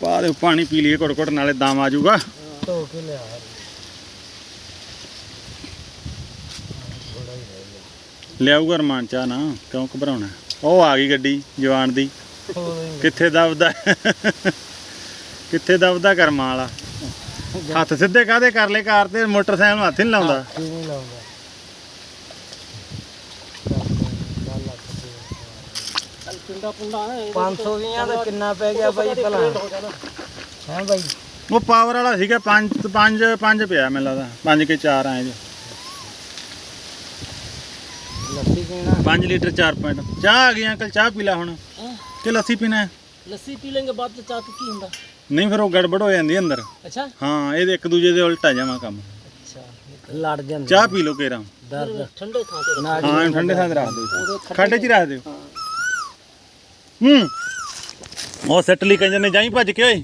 ਪਾ ਦੇ ਪਾਣੀ ਪੀ ਲਈਏ ਘੁੱਟ ਘੁੱਟ ਨਾਲੇ ਦਮ ਆ ਜਾਊਗਾ। ਧੋ ਕੇ ਲਿਆ। ਲਿਆਊਗਾ ਰਮਾਨ ਚਾਹ ਨਾ ਕਿਉਂ ਘਬਰਾਉਣਾ? ਉਹ ਆ ਗਈ ਗੱਡੀ ਜਵਾਨ ਦੀ। ਕਿੱਥੇ ਦਬਦਾ? ਕਿੱਥੇ ਦਬਦਾ ਕਰਮਾਂ ਵਾਲਾ? ਹੱਥ ਸਿੱਧੇ ਕਾਦੇ ਕਰ ਲੈ ਕਾਰ ਤੇ? ਮੋਟਰਸਾਈਕਲ ਨੂੰ ਹੱਥ ਹੀ ਨਹੀਂ ਲਾਉਂਦਾ। ਕੀ ਨਹੀਂ ਲਾਉਂਦਾ 520 ਦਾ ਕਿੰਨਾ ਪੈ ਗਿਆ ਬਾਈ ਭਲਾ? ਹੈ ਬਾਈ? ਉਹ ਪਾਵਰ ਵਾਲਾ ਸੀਗਾ 5 5 5 ਪਿਆ ਮੈਨੂੰ ਲੱਗਦਾ। 5 ਕੇ 4 ਆਏ ਜੇ। ਲੱਸੀ ਪੀਣਾ? 5 ਲੀਟਰ 4 ਪੁਆਇੰਟ ਚਾਹ ਆ ਗਈ ਅੰਕਲ ਚਾਹ ਪੀ ਲੈ ਹੁਣ। ਕਿ ਲੱਸੀ ਪੀਣਾ? ਲੱਸੀ ਪੀ ਲੈਂਗੇ ਬਾਅਦ ਚਾਹ ਕੀ ਹੁੰਦਾ? ਨਹੀਂ ਫਿਰ ਉਹ ਗੜਬੜ ਹੋ ਜਾਂਦੀ ਅੰਦਰ। ਅੱਛਾ। ਹਾਂ ਇਹਦੇ ਇੱਕ ਦੂਜੇ ਦੇ ਉਲਟਾ ਜਾਵਾਂ ਕੰਮ। ਅੱਛਾ ਲੜ ਜਾਂਦੇ। ਚਾਹ ਪੀ ਲੋ ਕੇਰਾ। ਠੰਡੇ ਥਾਂ ਤੇ ਨਾੜੀ ਹਾਂ ਇਹਨੂੰ ਠੰਡੇ ਥਾਂ ਤੇ ਰੱਖ ਦਿਓ। ਖੱਡੇ 'ਚ ਹੀ ਰੱਖ ਦਿਓ। ਹੂੰ। ਉਹ ਸੈੱਟ ਲਈ ਕਹਿੰਦੇ ਨੇ ਜਾਈ ਭੱਜ ਕੇ ਓਏ।